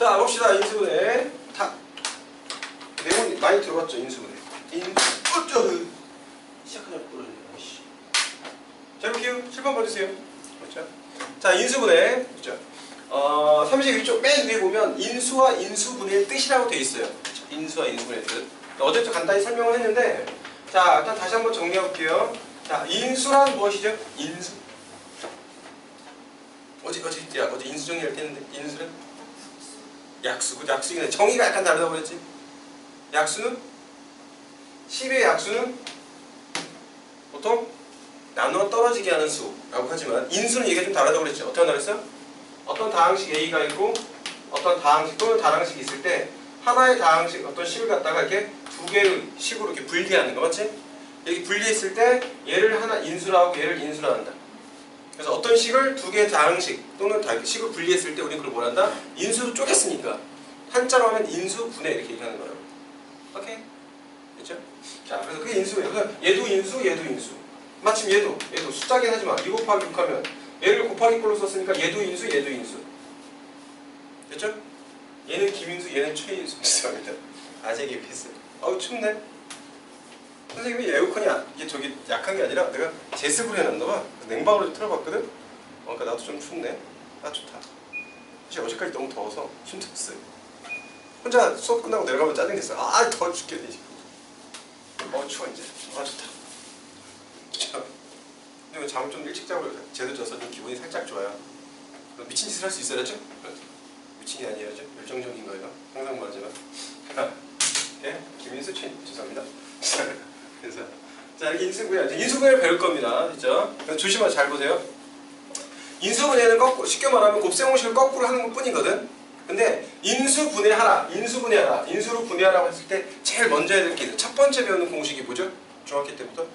자, 봅시다. 인수분해. 다. 내용 많이 들어봤죠, 인수분해. 인, 어쩌, 시작하냐고 그러네. 씨. 자, 해볼게요. 7번 봐주세요. 그렇죠? 자, 인수분해. 그렇죠? 어, 31쪽 맨 위에 보면 인수와 인수분해의 뜻이라고 돼 있어요. 그렇죠? 인수와 인수분해의 뜻. 어제도 간단히 설명을 했는데, 자, 일단 다시 한번 정리해 볼게요. 자, 인수란 무엇이죠? 인수. 어제 어제 야, 어제 인수 정리할 때 했는데 인수는 약수. 그 약수이네. 정의가 약간 다르다고 그랬지. 약수는 10의 약수는 보통 나누어 떨어지게 하는 수라고 하지만 인수는 얘기가 좀 다르다고 그랬죠. 어떤 다르겠어? 어떤 다항식 A가 있고 어떤 다항식 또는 다항식이 있을 때 하나의 다항식 어떤 식을 갖다가 이렇게 두 개의 식으로 이렇게 분리하는 거 맞지? 여기 분리했을 때 얘를 하나 인수로 하고 얘를 인수로 한다. 그래서 어떤 식을 두 개의 다항식 또는 다 식을 분리했을 때 우리는 그걸 뭘 한다? 인수로 쪼갰으니까 한자로 하면 인수 분해 이렇게 얘기하는 거예요. 오케이? 됐죠? 자, 그래서 그게 인수예요. 얘도 인수, 얘도 인수. 마침 얘도, 얘도 숫자긴 하지만 2 곱하기 6 하면 얘를 곱하기 꼴로 썼으니까 얘도 인수, 얘도 인수. 됐죠? 얘는 김인수, 얘는 최인수. 죄송합니다. 아재 개피스. 어우 춥네. 선생님이 에어컨이 아- 이게 저기 약한 게 아니라 내가 제습을 해놨나 봐. 냉방으로 좀 틀어봤거든. 어, 그러니까 나도 좀 춥네. 아 좋다. 사실 어제까지 너무 더워서 힘들었어요. 혼자 수업 끝나고 내려가면 짜증냈어. 아 더워 죽겠네 지금. 어 추워 이제. 아 좋다. 자, 근데 잠을 좀 일찍 자고 제대로 자서 좀 기분이 살짝 좋아요. 미친 짓을 할 수 있어야죠? 미친이 아니야죠? 열정적인 거예요. 항상 말하지만. 예, 김인수 친 죄송합니다. 그래서 자 이제 인수분해를 배울 겁니다, 그죠? 조심하세요, 잘 보세요. 인수분해는 거꾸로 쉽게 말하면 곱셈공식을 거꾸로 하는 것 뿐이거든. 근데 인수분해하라, 인수분해하라, 인수로 분해하라고 했을 때 제일 먼저 해야 될 게. 첫 번째 배우는 공식이 뭐죠? 중학교 때부터.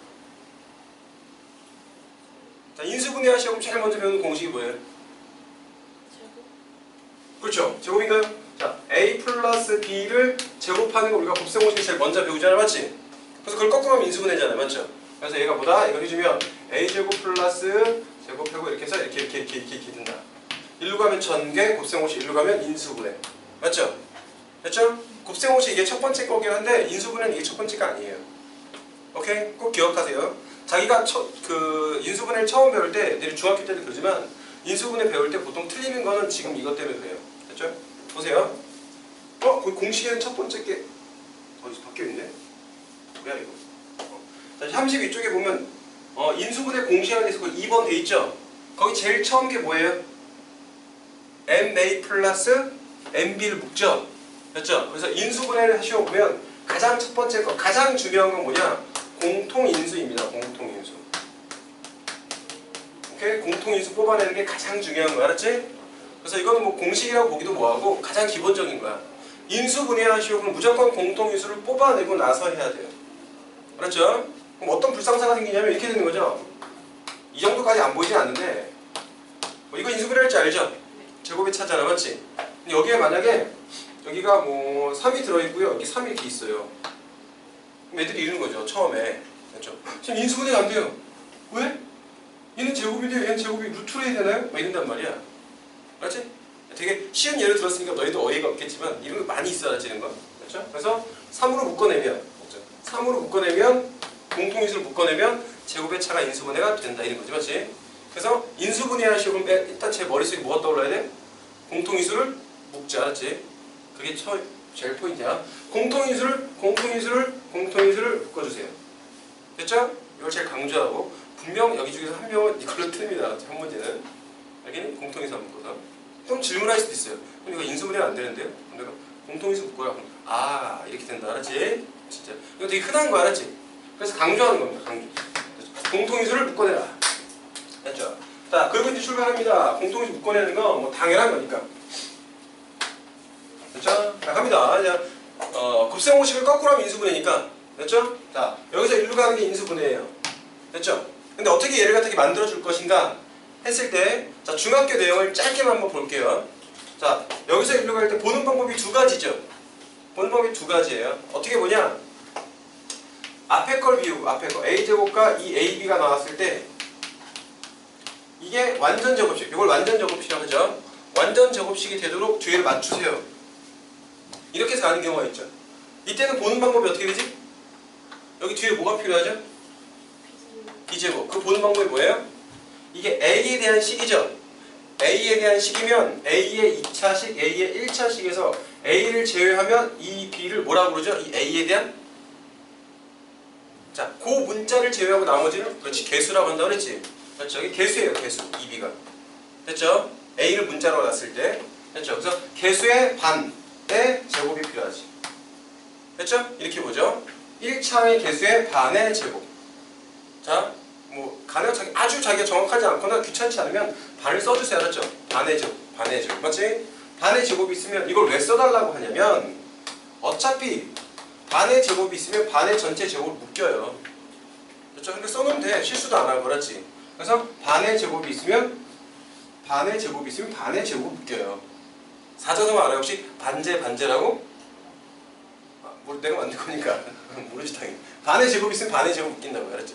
자, 인수분해하시고 제일 먼저 배우는 공식이 뭐예요? 그렇죠. 제곱인가요? 자, a 플러스 b를 제곱하는 거 우리가 곱셈공식 제일 먼저 배우잖아, 맞지? 그래서 그걸 하면 인수분해잖아요, 맞죠? 그래서 얘가 뭐다? 이걸 해주면 a 제곱 플러스 제곱하고 이렇게 해서 이렇게 이렇게 이렇게 이렇게, 이렇게 된다. 일로 가면 전개, 곱셈공식 일로 가면 인수분해. 맞죠? 됐죠? 곱셈공식 이게 첫 번째 거긴 한데 인수분해는 이게 첫 번째가 아니에요. 오케이? 꼭 기억하세요. 자기가 첫, 그 인수분해를 처음 배울 때, 내일 중학교 때도 그러지만 인수분해 배울 때 보통 틀리는 거는 지금 이것 때문에 그래요. 됐죠? 보세요. 어? 그 공식에는 첫 번째 게 어디 바뀌어 있네? 뭐야 이거? 어. 자, 32쪽에 보면 어, 인수분해 공식에 대해서 그 2번 돼 있죠? 거기 제일 처음 게 뭐예요? MA 플러스 MB를 묶죠? 됐죠? 그래서 인수분해를 하시고 보면 가장 첫 번째 거, 가장 중요한 건 뭐냐? 공통인수입니다. 공통인수. 오케이? 공통인수 뽑아내는 게 가장 중요한 거 알았지? 그래서 이거는 뭐 공식이라고 보기도 뭐하고 가장 기본적인 거야. 인수분해하시고 무조건 공통인수를 뽑아내고 나서 해야 돼요. 알았죠? 그럼 어떤 불상사가 생기냐면 이렇게 되는 거죠. 이 정도까지 안 보이진 않는데 뭐 이거 인수분해할 줄 알죠? 제곱이 차잖아, 맞지? 근데 여기에 만약에 여기가 뭐 3이 들어있고요. 여기 3이 이렇게 있어요. 그럼 애들이 이러는 거죠. 처음에. 그렇죠? 지금 인수분해가 안 돼요. 왜? 얘는 제곱인데 얘는 제곱이 루트로 해야 되나요? 막 이런단 말이야. 알았지? 되게 쉬운 예를 들었으니까 너희도 어이가 없겠지만 이런 거 많이 있어 알았지? 이런 거. 그렇죠? 그래서 3으로 묶어내면 3으로 묶어내면 공통인수를 묶어내면 제곱의 차가 인수분해가 된다 이런 거지 맞지? 그래서 인수분해 하시고 그럼 일단 제 머릿속에 뭐가 떠올라야 돼? 공통인수를 묶자 알았지? 그게 처, 제일 포인트야 공통인수를 공통인수를 공통인수를 묶어주세요 됐죠? 이걸 제일 강조하고 분명 여기 중에서 한 명은 이걸로 틀립니다 한 문제는 여기는 공통인수 안 묶어서 그럼 질문할 수도 있어요 그럼 이거 인수분해가 안 되는데요? 내가 공통인수 묶어라 아 이렇게 된다 알았지? 진짜 이거 되게 흔한 거 알았지? 그래서 강조하는 겁니다 강조 공통인수를 묶어내라 됐죠? 자 그리고 이제 출발합니다 공통인수 묶어내는 건 뭐 당연한 거니까 됐죠? 자 갑니다 이제 어, 곱셈공식을 거꾸로 하면 인수분해니까 됐죠? 자 여기서 일로 가는 게 인수분해예요 됐죠? 근데 어떻게 얘를 갖다 만들어 줄 것인가 했을 때 자 중학교 내용을 짧게만 한번 볼게요 자 여기서 일로 갈 때 보는 방법이 두 가지죠 방법이 두 가지예요 어떻게 보냐 앞에 걸 비우고 앞에 거 a제곱과 이 ab가 나왔을 때 이게 완전 제곱식 이걸 완전 제곱식이라고 하죠 완전 제곱식이 되도록 뒤를 맞추세요 이렇게 해서 가는 경우가 있죠. 이때는 보는 방법이 어떻게 되지? 여기 뒤에 뭐가 필요하죠? B제곱. 그 보는 방법이 뭐예요? 이게 A에 대한 식이죠. A에 대한 식이면 A의 2차식, A의 1차식에서 A를 제외하면 이 B를 뭐라고 그러죠? 이 A에 대한 자, 그 문자를 제외하고 나머지는 그렇지 개수라고 한다고 그랬지. 그렇죠. 이게 개수예요, 개수. 2B가. 됐죠? A를 문자로 놨을 때 됐죠? 그래서 개수의 반의 제곱이 필요하지. 됐죠? 이렇게 보죠. 1차의 개수의 반의 제곱. 자, 뭐 자기, 아주 자기가 정확하지 않거나 귀찮지 않으면 반을 써주세요. 알았죠? 반의 제곱, 반의 제곱. 맞지? 반의 제곱이 있으면 이걸 왜 써달라고 하냐면 어차피 반의 제곱이 있으면 반의 전체 제곱을 묶여요. 그렇죠? 그러니까 써놓으면 돼. 실수도 안 하고 그렇지. 그래서 반의 제곱이 있으면 반의 제곱이 있으면 반의 제곱을 묶여요. 사자성어 알아요? 혹시 반제 반제라고? 아, 뭐 내가 만든 거니까 모르지 당연히. 반의 제곱이 있으면 반의 제곱 묶인다고 알았죠?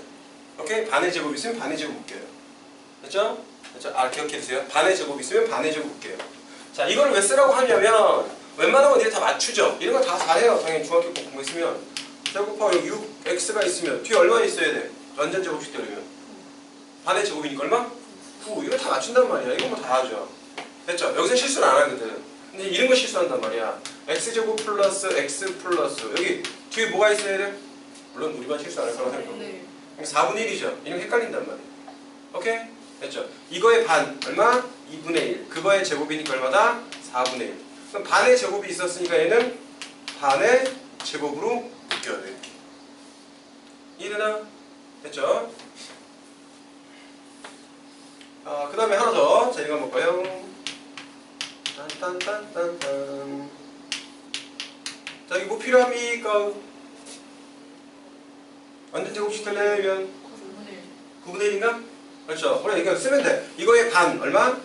오케이? 반의 제곱이 있으면 반의 제곱 묶여요. 됐죠? 됐죠? 아 기억해 주세요. 반의 제곱이 있으면 반의 제곱 묶여요. 자 이걸 왜 쓰라고 하냐면 웬만한 건 얘네 다 맞추죠. 이런 거 다 잘해요. 당연히 중학교 꼭 공부했으면 제곱하고 여기 6, x가 있으면 뒤에 얼마 있어야 돼? 완전 제곱식 되려면 반의 제곱이니까 얼마? 9. 이거 다 맞춘단 말이야. 이거 뭐다 하죠. 됐죠? 여기서 실수를 안 하거든. 근데 이런 거 실수한단 말이야. x제곱 플러스 x 플러스 여기 뒤에 뭐가 있어야 돼? 물론 우리 반 실수 안 할 거라고 생각하고 네. 4분의 1이죠. 이런 거 헷갈린단 말이야. 오케이? 됐죠? 이거의 반 얼마? 2분의 1. 그거의 제곱이니까 얼마다? 4분의 1. 그럼 반의 제곱이 있었으니까 얘는 반의 제곱으로 묶여야 돼. 이해되나? 됐죠? 아, 그 다음에 하나 더. 자, 이거 한번 볼까요? 딴딴딴딴딴. 자, 이거 뭐 필요합니까? 완전 제곱식 되려면 9분의 1인가? 그렇죠. 그래 이거 쓰면 돼. 이거의 반 얼마?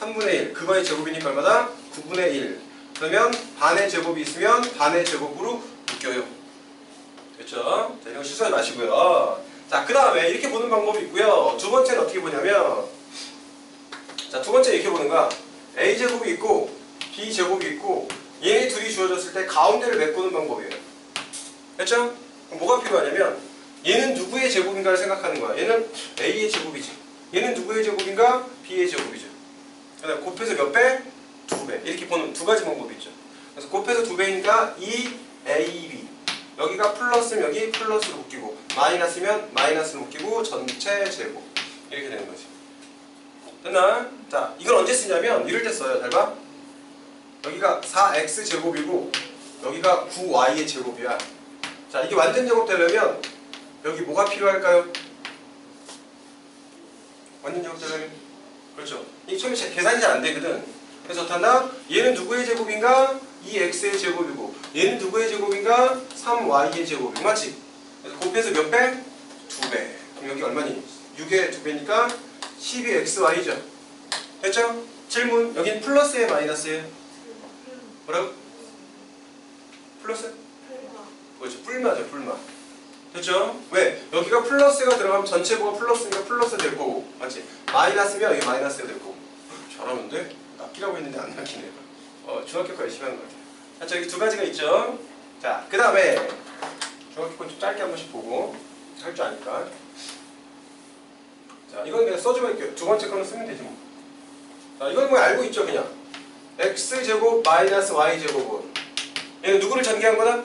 3분의 1. 그거의 제곱이니까 얼마다? 9분의 1. 그러면 반의 제곱이 있으면 반의 제곱으로 묶여요. 됐죠? 자, 이거 실수하지 마시고요. 자, 그 다음에 이렇게 보는 방법이 있고요. 두 번째는 어떻게 보냐면 자, 두 번째 이렇게 보는 거야. A제곱이 있고 B제곱이 있고 얘네 둘이 주어졌을 때 가운데를 메꾸는 방법이에요. 됐죠? 그럼 뭐가 필요하냐면 얘는 누구의 제곱인가를 생각하는 거야. 얘는 A의 제곱이지. 얘는 누구의 제곱인가? B의 제곱이죠. 그다음 곱해서 몇 배? 두 배. 이렇게 보는 두 가지 방법이 있죠. 그래서 곱해서 두 배니까 2AB. 여기가 플러스면 여기 플러스로 묶이고 마이너스면 마이너스로 묶이고 전체 제곱. 이렇게 되는 거지. 됐나? 자, 이걸 언제 쓰냐면 이럴 때 써요. 잘 봐. 여기가 4x 제곱이고 여기가 9y의 제곱이야. 자, 이게 완전 제곱 되려면 여기 뭐가 필요할까요? 완전 제곱 되려면 그렇죠. 이 처음에 제- 계산이 잘 안 되거든. 그래서 어떻나 얘는 누구의 제곱인가? 2x의 제곱이고 얘는 누구의 제곱인가? 3y의 제곱이 맞지? 그래서 곱해서 몇 배? 두 배. 그럼 여기 얼마니? 6의 두 배니까 12xy죠. 됐죠? 질문. 여긴 플러스에 마이너스에 뭐라고? 플러스? 그렇죠. 뿔마죠, 뿔마. 됐죠? 왜? 여기가 플러스가 들어가면 전체부가 플러스니까 플러스 될 거고, 맞지? 마이너스면 여기 마이너스가 될 거고. 잘하는데? 낚이라고 했는데 안 낚이네요. 어, 중학교 거 열심히 하는 것 같아요. 자, 저기 두 가지가 있죠? 자, 그 다음에 중학교 거좀 짧게 한 번씩 보고 할 줄 아니까. 자, 이건 그냥 써주면 이렇게 두 번째 거는 쓰면 되지 뭐. 자, 이건 뭐 알고 있죠, 그냥. x제곱 마이너스 y제곱은 얘는 누구를 전개한 거다?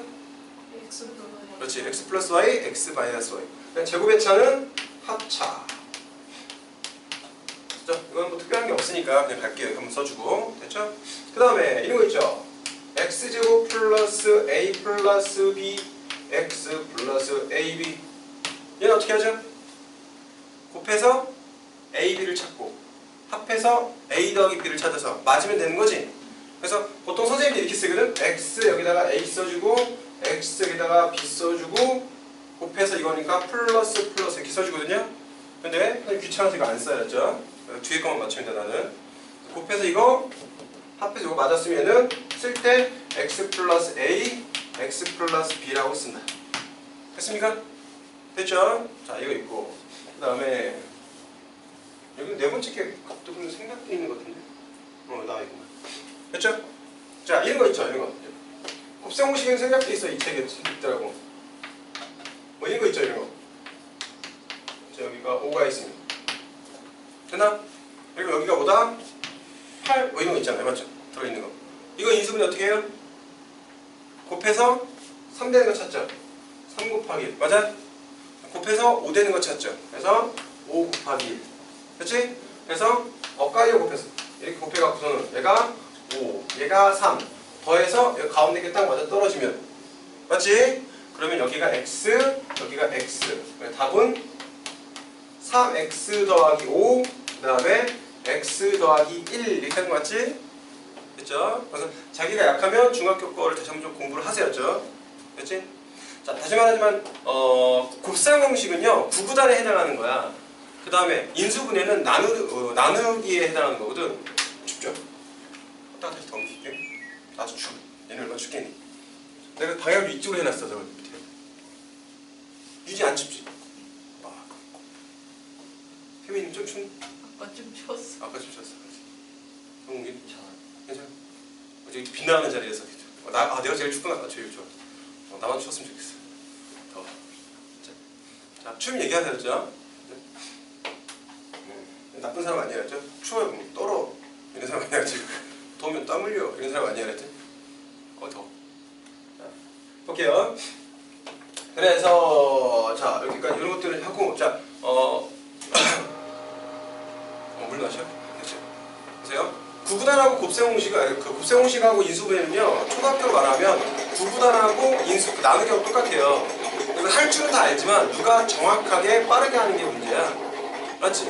그렇지. x 플러스 y, x 마이너스 y. 제곱의 차는 합차. 됐죠? 이건 뭐 특별한 게 없으니까 그냥 갈게요. 한번 써주고. 됐죠? 그 다음에 이런 거 있죠? x제곱 플러스 a 플러스 b x 플러스 ab 얘는 어떻게 하죠? 곱해서 a, b를 찾고 합해서 a 더하기 b를 찾아서 맞으면 되는 거지? 그래서 보통 선생님들이 이렇게 쓰거든? x 여기다가 a 써주고 x 여기다가 b 써주고 곱해서 이거니까 플러스 플러스 이렇게 써주거든요. 근데 귀찮아서 이거 안 써야죠. 그래서 뒤에 것만 돼 나는. 곱해서 이거 합해서 이거 맞았으면은 쓸 때 x 플러스 a, x 플러스 b라고 쓴다. 됐습니까? 됐죠? 자 이거 있고 그 다음에 여기 네 번째 게 각도 보면 생략돼 있는 것 같은데. 어 나와 있구나. 됐죠? 자 이런 거 있죠 이런 거. 곱셈 공식은 생략돼 있어 이 책에 있더라고. 뭐 이런 거 있죠 이런 거. 자 여기가 5가 있습니다. 됐나? 그리고 여기가 뭐다? 8, 뭐 이런 거 있잖아요. 맞죠? 들어있는 거. 이거 인수분해 어떻게 해요? 곱해서 3 되는 거 찾죠? 3 곱하기 1. 맞아? 곱해서 5 되는 거 찾죠? 그래서 5 곱하기 1. 그렇지? 그래서 엇갈려 곱해서 이렇게 곱해갖고서는 얘가 5, 얘가 3 더해서 여기 가운데 게 딱 맞아 떨어지면 맞지? 그러면 여기가 x, 여기가 x. 답은 3x 더하기 5, 그 다음에 x 더하기 1 이렇게 하는 거 맞지? 됐죠? 그래서 자기가 약하면 중학교 거를 다시 한번 좀 공부를 하세요죠. 됐지? 자, 다시 말하지만 어, 곱셈 공식은요 구구단에 해당하는 거야. 그 다음에 인수분해는 나누, 어, 나누기에 해당하는 거거든. 춥죠? 딱 다시 더 옮길게. 아주 추워. 얘는 얼마나 춥겠니? 내가 방향을 이쪽으로 해놨어, 저 밑에. 유지 안 춥지? 와. 혜민님 좀 춥니? 아까 좀 추웠어. 아까 좀 췄어. 정국이 괜찮아? 어, 저기 빛나는 자리에서 어, 나, 아 내가 제일 춥구나. 나 제일 좋아. 어, 나만 추웠으면 좋겠어. 더워. 자, 자, 춤 얘기하세요, 죠 음, 나쁜 사람 아니야, 죠 추워요, 그럼 떨어. 이런 사람 아니야, 지금. 더우면 땀 흘려. 이런 사람 아니야, 그랬 지? 어, 더워. 자, 볼게요. 그래서 자 여기까지 이런 것들을 하고 자 어. 어, 물 마셔? 그렇죠. 보세요. 구구단하고 곱셈공식, 그 곱셈공식하고 인수분해는요, 초등학교로 말하면 구구단하고 인수, 그 나누기하고 똑같아요. 그래서 할 줄은 다 알지만 누가 정확하게 빠르게 하는 게 문제야. 맞지?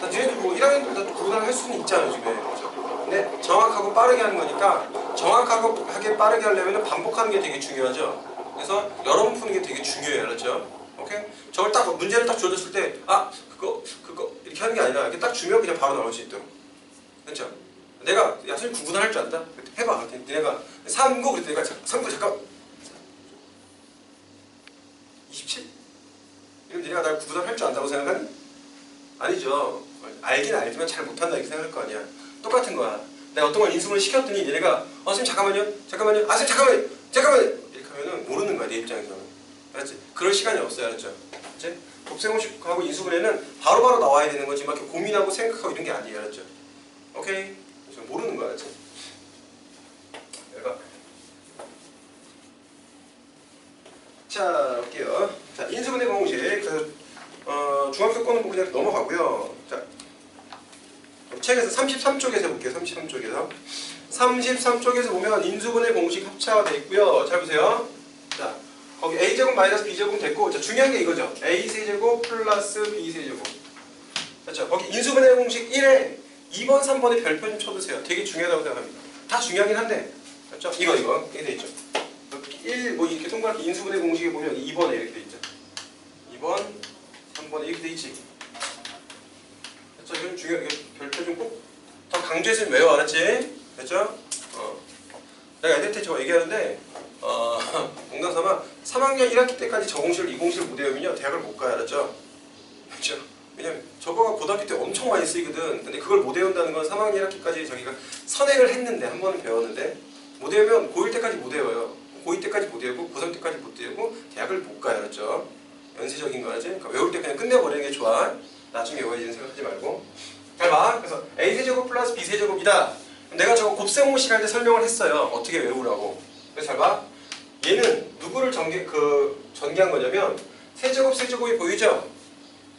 나 니네들 뭐 1학년 때다 구구단 할 수는 있잖아, 요즘에. 그죠? 근데 정확하고 빠르게 하는 거니까 정확하게 빠르게 하려면 반복하는 게 되게 중요하죠. 그래서 여러 번 푸는 게 되게 중요해요. 그렇죠? 오케이? 저걸 딱 문제를 딱 줘줬을 때, 아, 그거, 그거, 이렇게 하는 게 아니라 이렇게 딱 주면 그냥 바로 나올 수 있도록. 그렇죠? 내가 야 선생님 구분을 할 줄 안다? 해봐. 니네가 3구 그랬더니 내가 3구 잠깐 27? 이럼 니네가 날 구분을 할 줄 안다고 생각하니? 아니죠. 알긴 알지만 잘 못한다 이렇게 생각할 거 아니야. 똑같은 거야. 내가 어떤 걸 인수분을 시켰더니 니네가 어 선생님 잠깐만요. 잠깐만요. 아 선생님 잠깐만요. 잠깐만요. 이렇게 하면은 모르는 거야 내 입장에서는. 알았지? 그럴 시간이 없어요. 알았죠? 알았지? 곱셈공식하고 인수분해는 바로바로 나와야 되는 거지 막 이렇게 고민하고 생각하고 이런 게 아니에요. 알았죠? 오케이? 그래서 모르는 거야? 내가 자, 볼게요. 자, 인수분해 공식. 그래서 어, 중학교 거는 뭐 그냥 넘어가고요. 책에서 33쪽에서 볼게요. 33쪽에서. 33쪽에서 보면 인수분해 공식 합차가 돼 있고요. 잘 보세요. 자, 거기 a제곱 마이너스 b제곱 됐고 자, 중요한 게 이거죠. a세제곱 플러스 b세제곱. 그렇죠. 거기 인수분해 공식 1에 2번, 3번에 별표 좀 쳐두세요. 되게 중요하다고 생각합니다. 다 중요하긴 한데, 그렇죠? 이거, 이거. 이렇게 돼 있죠. 1, 뭐 이렇게 동그랗게 인수분해 공식에 보면 2번에 이렇게 돼 있죠. 2번, 3번에 이렇게 돼 있지. 그렇죠? 이건 중요해. 이거 별표 좀 꼭 더 강조해서 외워, 알았지? 그렇죠? 어. 내가 애들 때 저거 얘기하는데, 어, 농담 삼아 3학년 1학기 때까지 저 공식을 이 공식을 못 외우면요, 대학을 못 가요, 알았죠? 그렇죠? 왜냐면 저거가 고등학교 때 엄청 많이 쓰이거든. 근데 그걸 못 외운다는 건 3학년 1학기까지 자기가 선행을 했는데 한 번은 배웠는데 못 외우면 고1 때까지 못 외워요. 고2 때까지 못 외우고 고3 때까지 못 외우고 대학을 못 가요. 그렇죠? 연쇄적인 거라지. 그러니까 외울 때 그냥 끝내버리는 게 좋아. 나중에 외워야지 생각하지 말고. 잘 봐. 그래서 a세제곱 플러스 b세제곱이다. 내가 저거 곱셈공식 할 때 설명을 했어요. 어떻게 외우라고. 그래서 잘 봐. 얘는 누구를 전개 그 전개한 거냐면 세제곱 세제곱이 보이죠?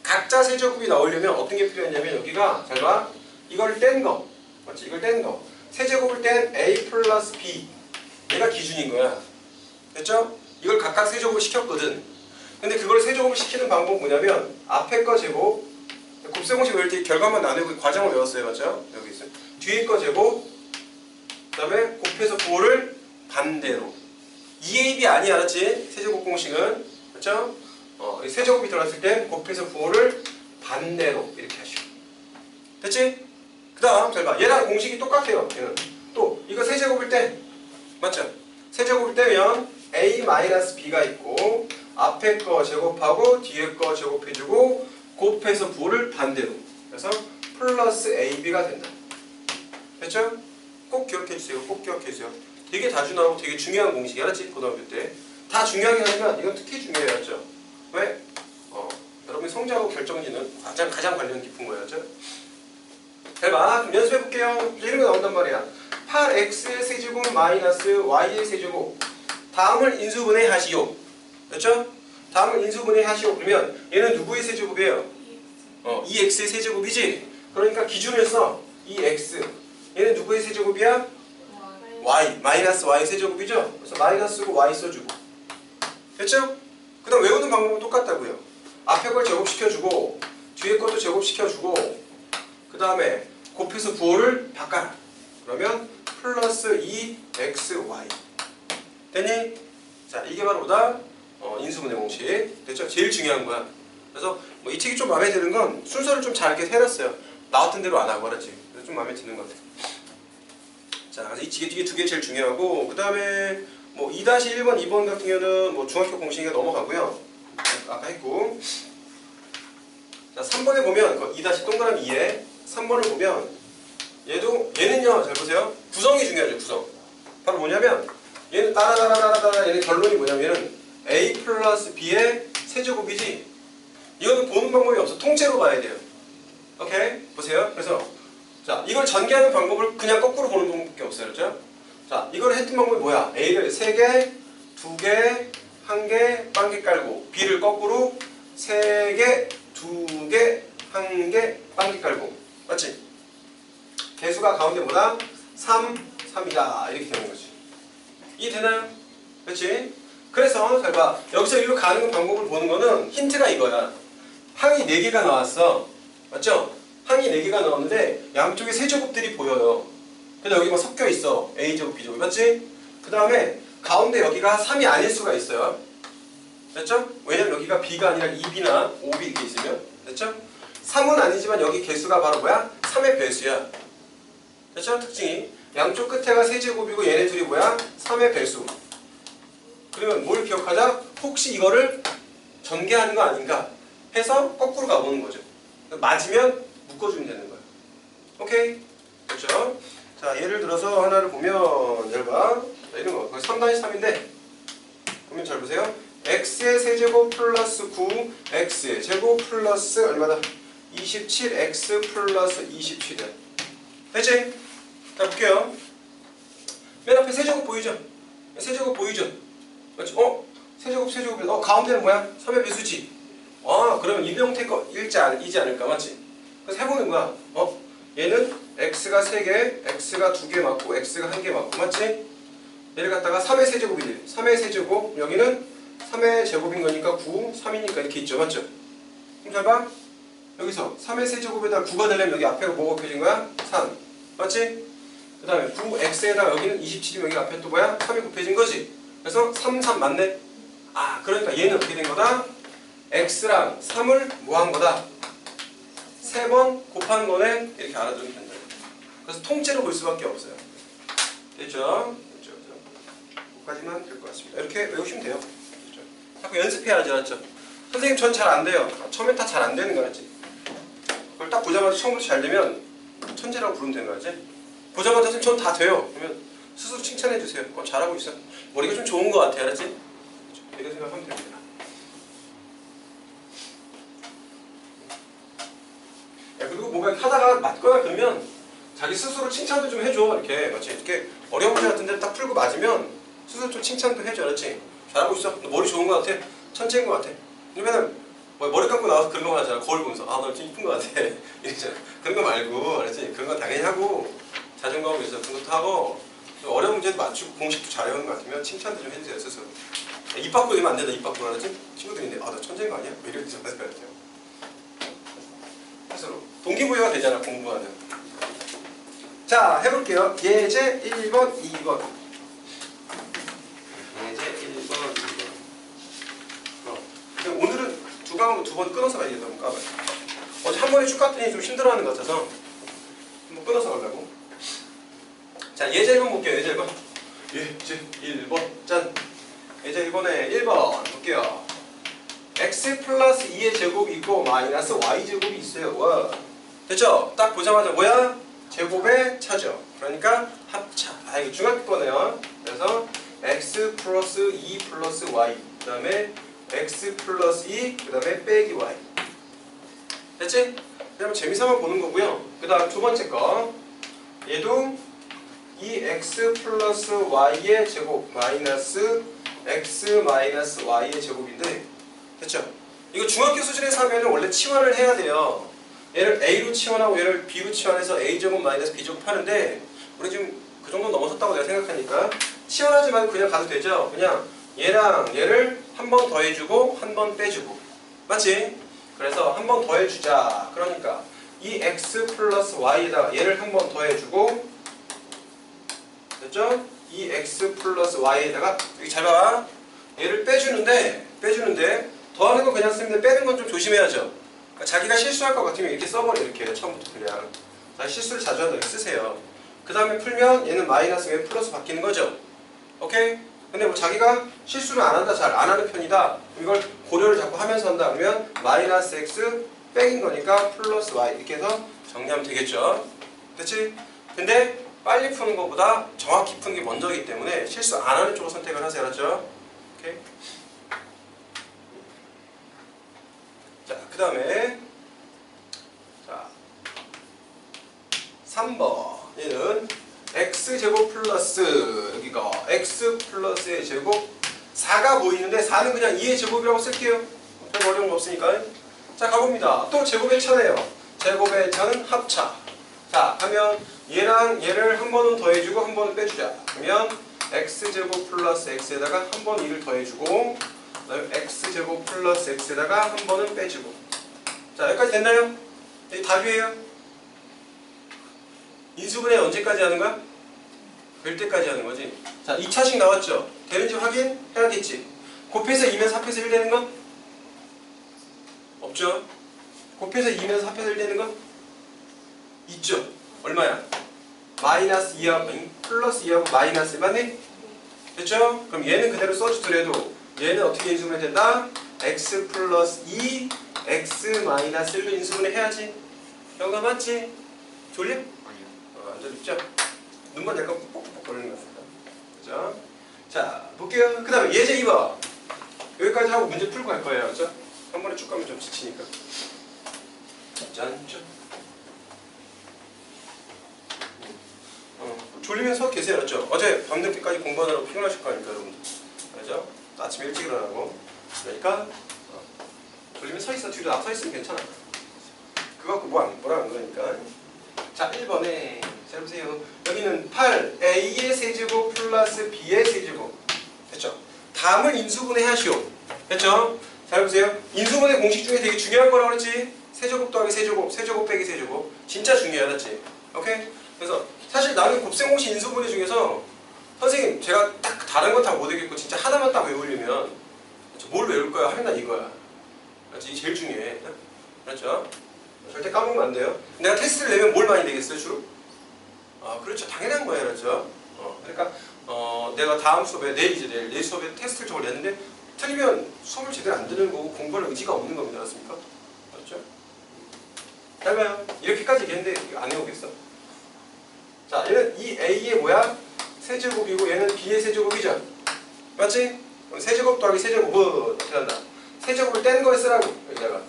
각자 세제곱이 나오려면 어떤 게 필요했냐면 여기가 잘 봐. 이걸 뗀 거. 맞지? 이걸 뗀 거. 세제곱을 뗀 a 플러스 b. 얘가 기준인 거야. 됐죠? 이걸 각각 세제곱을 시켰거든. 근데 그걸 세제곱을 시키는 방법은 뭐냐면 앞에 거 제곱 곱셈공식 외울 때 결과만 나누고 과정을 외웠어요. 맞죠? 여기 있어요. 뒤에 거 제곱 그 다음에 곱해서 부호를 반대로 2ab이 아니 알았지? 세제곱 공식은 그렇죠? 어, 이 세제곱이 들어갔을 때 곱해서 부호를 반대로 이렇게 하시고 됐지? 그 다음 잘 봐. 얘랑 공식이 똑같아요. 얘는 또 이거 세제곱일 때 맞죠? 세제곱일 때면 a-b가 있고 앞에 거 제곱하고 뒤에 거 제곱해주고 곱해서 부호를 반대로 그래서 플러스 ab가 된다. 됐죠? 꼭 기억해 주세요. 꼭 기억해 주세요. 되게 자주 나오고 되게 중요한 공식이 알았지? 고등학교 때. 다 중요하긴 하지만 이건 특히 중요해야죠. 왜? 어, 여러분 성장하고 결정지는 가장 가장 관련 깊은 거였죠. 잘 봐. 그럼 연습해 볼게요. 이런 거 나온단 말이야. 8x의 세제곱 마이너스 y의 세제곱. 다음을 인수분해 하시오. 됐죠? 다음을 인수분해 하시오. 그러면 얘는 누구의 세제곱이에요? 어, 2x의 세제곱이지? 그러니까 기준을 써. 2x. 얘는 누구의 세제곱이야? y. 마이너스 y 세제곱이죠? 그래서 마이너스고 y 써주고. 됐죠? 그 다음 외우는 방법은 똑같다고요. 앞에 걸 제곱시켜주고 뒤에 것도 제곱시켜주고 그 다음에 곱해서 부호를 바꿔라. 그러면 플러스 2xy. 됐니? 자, 이게 바로 뭐다? 어, 인수분해 공식. 됐죠? 제일 중요한 거야. 그래서 뭐 이 책이 좀 마음에 드는 건 순서를 좀 잘 이렇게 해놨어요. 나왔던 대로 안 하고 그렇지. 그래서 좀 마음에 드는 것 같아. 자, 그래서 이두 개, 두개 제일 중요하고 그 다음에 뭐 2-1번, 2번 같은 경우는 뭐 중학교 공식에 넘어가고요. 아까 했고. 자, 3번에 보면 그 2- 동그라미 2에 3번을 보면 얘도 얘는요. 잘 보세요. 구성이 중요하죠. 구성. 바로 뭐냐면 얘는 따라따라따라따라 얘는 결론이 뭐냐면 얘는 a 플러스 b의 세제곱이지. 이거는 보는 방법이 없어. 통째로 봐야 돼요. 오케이? 보세요. 그래서 자 이걸 전개하는 방법을 그냥 거꾸로 보는 방법밖에 없어요. 그렇죠? 자 이걸 했던 방법이 뭐야? a를 3개, 2개, 1개, 빵개 깔고 b를 거꾸로 3개, 2개, 1개, 빵개 깔고 맞지? 개수가 가운데 뭐다? 3, 3이다 이렇게 되는 거지. 이해 되나요? 그렇지? 그래서 잘 봐. 여기서 일로 가는 방법을 보는 거는 힌트가 이거야. 항이 4개가 나왔어. 맞죠? 항이 4개가 나왔는데 양쪽에 세제곱들이 보여요. 근데 여기 막 섞여 있어. A제곱, B제곱. 맞지? 그 다음에 가운데 여기가 3이 아닐 수가 있어요. 됐죠? 왜냐면 여기가 B가 아니라 2B나 5B 이렇게 있으면. 됐죠? 3은 아니지만 여기 개수가 바로 뭐야? 3의 배수야. 됐죠? 특징이. 양쪽 끝에가 세제곱이고 얘네 둘이 뭐야? 3의 배수. 그러면 뭘 기억하자? 혹시 이거를 전개하는 거 아닌가 해서 거꾸로 가보는 거죠. 맞으면 묶어주면 되는 거예요. 오케이? 그렇죠? 자, 예를 들어서 하나를 보면 잘 봐. 자, 이런 거. 3-3인데 보면 잘 보세요. x의 세제곱 플러스 9 x의 제곱 플러스 얼마다? 27 x 플러스 27이야. 됐지? 자, 볼게요. 맨 앞에 세제곱 보이죠? 세제곱 보이죠? 맞지? 어? 세제곱 세제곱이 어 가운데는 뭐야? 3의 배수지. 아 그러면 이병태 거 일지 않, 이지 않을까 맞지? 그래서 해보는 거야. 어? 얘는 x가 3개, x가 2개 맞고 x가 1개 맞고 맞지? 얘를 갖다가 3의 세제곱이지. 3의 세제곱 여기는 3의 제곱인 거니까 9, 3이니까 이렇게 있죠. 맞죠? 그럼 잘 봐. 여기서 3의 세제곱에다 9가 되려면 여기 앞에 뭐가 곱해진 거야? 3. 맞지? 그 다음에 9x에다가 여기는 27이면 여기 앞에 또 뭐야? 3이 곱해진 거지? 그래서 3, 3 맞네? 아 그러니까 얘는 어떻게 된 거다? x랑 3을 뭐한 거다? 세 번 곱한 거네? 이렇게 알아두면 된다. 그래서 통째로 볼 수밖에 없어요. 됐죠? 됐죠? 됐죠? 여기까지만 될 것 같습니다. 이렇게 외우시면 돼요. 됐죠? 자꾸 연습해야지 알았죠? 선생님 전 잘 안 돼요. 아, 처음엔 다 잘 안 되는 거 알았지? 그걸 딱 보자마자 처음부터 잘 되면 천재라고 부르면 되는 거지? 보자마자 선생님 전 다 돼요. 그러면 스스로 칭찬해 주세요. 어, 잘하고 있어. 머리가 좀 좋은 것 같아, 알았지? 이렇게 생각하면 됩니다. 야, 그리고 뭔가 하다가 맞거나 그러면 자기 스스로 칭찬도 좀 해줘. 이렇게 맞지? 이렇게 어려운 문제 같은 데 딱 풀고 맞으면 스스로 좀 칭찬도 해줘, 알았지? 잘하고 있어. 너 머리 좋은 것 같아. 천재인 것 같아. 그러면은 뭐 머리 감고 나와서 그런 거 하잖아. 거울 보면서 아, 너 좀 이쁜 것 같아. 이러잖아. 그런 거 말고, 알았지? 그런 거 당연히 하고 자존감을 위해서 그런 것도 하고 또 어려운 문제도 맞추고 공식도 잘 외우는 것 같으면 칭찬도 좀 해주세요 스스로. 입 밖으로 내면 안 된다 입 밖으로 하지 친구들이 있는데 아나 천재인 거 아니야? 뭐 이렇게 좀 하지 말게요. 스스로. 동기부여가 되잖아 공부하는. 자 해볼게요. 예제 1번 2번. 예제 1번 2번. 어. 오늘은 두 강으로 두 번 끊어서 가야겠다. 못 가봐요. 어제 한 번에 쭉 갔더니 좀 힘들어하는 것 같아서 한번 끊어서 가려고 자 예제 1번 볼게요 예제 1번 예제 1번 짠 예제 1번에 1번 볼게요 x 플러스 2의 제곱이 있고 마이너스 y 제곱이 있어요 와. 됐죠? 딱 보자마자 뭐야? 제곱의 차죠 그러니까 합차 아다 이거 중학교 거네요. 그래서 x 플러스 2 플러스 y 그 다음에 x 플러스 2 그 다음에 빼기 y 됐지? 그러면 재미삼아 보는 거고요. 그 다음 두 번째 거 얘도 이 x 플러스 y의 제곱 마이너스 x 마이너스 y의 제곱인데 됐죠? 이거 중학교 수준에서 하면 원래 치환을 해야 돼요. 얘를 a로 치환하고 얘를 b로 치환해서 a 제곱 마이너스 b 제곱 하는데 우리 지금 그 정도 넘어섰다고 내가 생각하니까 치환하지 말고 그냥 가도 되죠. 그냥 얘랑 얘를 한 번 더해주고 한 번 빼주고 맞지? 그래서 한 번 더해주자. 그러니까 이 x 플러스 y에다가 얘를 한 번 더해주고 됐죠? 이 x 플러스 y에다가 여기 잘 봐. 얘를 빼주는데 빼주는데 더하는 건 그냥 쓰는데 빼는 건 좀 조심해야죠. 그러니까 자기가 실수할 것 같으면 이렇게 써버려 이렇게 처음부터 그냥. 자, 실수를 자주 이렇게 쓰세요. 그 다음에 풀면 얘는 마이너스 왜 플러스 바뀌는 거죠. 오케이? 근데 뭐 자기가 실수를 안 한다, 잘 안 하는 편이다. 이걸 고려를 자꾸 하면서 한다. 그러면 마이너스 x 빼긴 거니까 플러스 y 이렇게 해서 정리하면 되겠죠. 됐지? 근데 빨리 푸는 것보다 정확히 푸는 게 먼저이기 때문에 실수 안 하는 쪽을 선택을 하세요. 알았죠? 오케이? 자, 그 다음에 자 3번 얘는 x제곱 플러스 여기가 x 플러스의 제곱 4가 보이는데 4는 그냥 2의 제곱이라고 쓸게요 별 어려운 거 없으니까 자 가봅니다 또 제곱의 차네요 제곱의 차는 합차 자 하면 얘랑 얘를 한 번은 더해주고 한 번은 빼주자 그러면 x제곱 플러스 x에다가 한 번 2를 더해주고 그다음에 x제곱 플러스 x에다가 한 번은 빼주고 자 여기까지 됐나요? 여기 답이에요 인수분해 언제까지 하는 거야? 될 때까지 하는 거지. 자, 2차식 나왔죠? 되는지 확인해야겠지. 곱해서 2면서 합해서 1 되는 거? 없죠? 곱해서 2면서 합해서 1 되는 거? 있죠? 얼마야? 마이너스 2하고 아니, 플러스 2하고 마이너스 맞네? 됐죠? 그럼 얘는 그대로 써주더라도 얘는 어떻게 인수분해 된다? x 플러스 2 x 마이너스 1로 인수분해 해야지. 영가 맞지? 졸려? 어, 앉아 있죠? 눈만 약간 뻑뻑뻑 거리는 것 같습니다. 그죠? 자, 볼게요. 그 다음에 예제 2번. 여기까지 하고 문제 풀고 갈 거예요. 그죠? 한 번에 쭉 가면 좀 지치니까. 짠, 짠. 어, 졸리면 서 계세요. 그죠? 어제 밤늦게까지 공부하느라고 피곤하실 거 아닙니까, 여러분들. 그죠? 아침 일찍 일어나고. 그러니까, 어, 졸리면 서 있어. 뒤로 앞서 있으면 괜찮아. 그거 갖고 뭐, 안- 뭐라 안 그러니까. 자, 1번에 잘 보세요. 여기는 8a의 세제곱 플러스 b의 세제곱. 됐죠? 다음을 인수분해 하시오. 됐죠? 잘 보세요. 인수분해 공식 중에 되게 중요한 거라고 그랬지? 세제곱 더하기 세제곱, 세제곱 빼기 세제곱. 진짜 중요하지. 오케이? 그래서 사실 나는 곱셈공식 인수분해 중에서 선생님 제가 딱 다른 건 다 못 외우겠고 진짜 하나만 딱 외우려면 뭘 외울 거야? 하면 난 이거야. 그렇지? 이게 제일 중요해. 그렇죠? 절대 까먹으면 안 돼요. 내가 테스트를 내면 뭘 많이 내겠어요, 주로? 아, 그렇죠. 당연한 거예요, 그렇죠? 어, 그러니까 어, 내가 다음 수업에 내일 이제 내일 내일 수업에 테스트를 저걸 냈는데 틀리면 수업을 제대로 안 듣는 거고 공부할 의지가 없는 겁니다, 맞습니까? 그렇죠? 잘 봐요. 이렇게까지 얘기했는데 안 해오겠어? 자, 얘는 이 A의 뭐야? 세제곱이고 얘는 B의 세제곱이죠. 맞지? 세제곱 더하기 세제곱은 어떻게 한다? 세제곱을 뗀 거에 쓰라고 여기다가.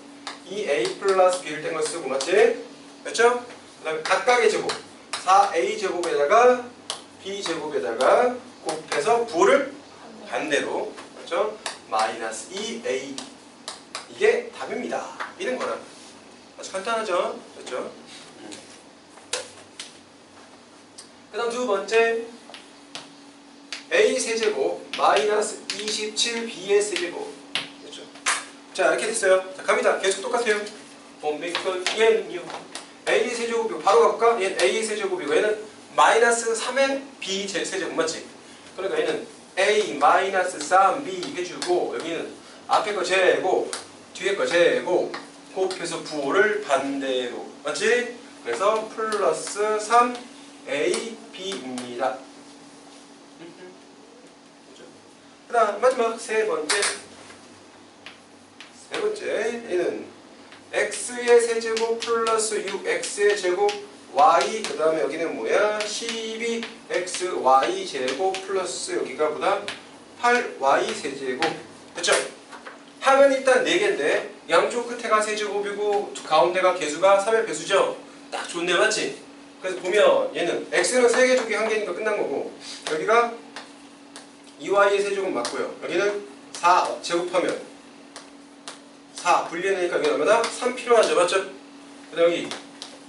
이 a 플러스 b를 뗀 걸 쓰고 맞지? 됐죠? 그 다음에 각각의 제곱 4a 제곱에다가 b 제곱에다가 곱해서 부호를 반대로 그렇죠? 마이너스 2a 이게 답입니다. 이런 거는 아주 간단하죠? 그렇죠? 그 다음 두 번째 a 세제곱 마이너스 27b의 세제곱 그렇죠? 자 이렇게 됐어요. 자 갑니다. 계속 똑같아요. 본백은 얘는요. a 세제곱이고 바로 가볼까? 얘는 a 세제곱이고 얘는 마이너스 3의 b 제- 세제곱 맞지? 그러니까 얘는 a 마이너스 3b 해주고 여기는 앞에 거 제곱 뒤에 거 제곱 곱해서 부호를 반대로 맞지? 그래서 플러스 3a b입니다. 그 다음 마지막 세 번째 세 번째 얘는 x의 세제곱 플러스 6x의 제곱 y 그 다음에 여기는 뭐야 12x y 제곱 플러스 여기가 보다 8y 세제곱 됐죠? 하면 일단 4개인데 양쪽 끝에가 세제곱이고 가운데가 개수가 3의 배수죠? 딱 좋네 맞지? 그래서 보면 얘는 x는 3개 주기 1개니까 끝난 거고 여기가 2y의 세제곱 맞고요 여기는 4 제곱하면 4 분리해내니까 여기 얼마나? 3 필요하죠 맞죠? 그 다음 여기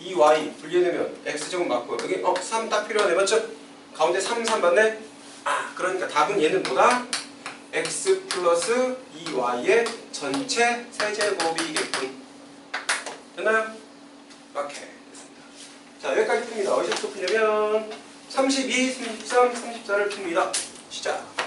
2y 분리해내면 x제곱 맞고 여기 어? 3 딱 필요하네 맞죠? 가운데 3, 3 맞네? 아 그러니까 답은 얘는 뭐다? x 플러스 2y의 전체 세제곱이겠군 됐나요? 오케이 자 여기까지 풉니다. 어디서 풀려면 32, 33, 34를 풉니다. 시작.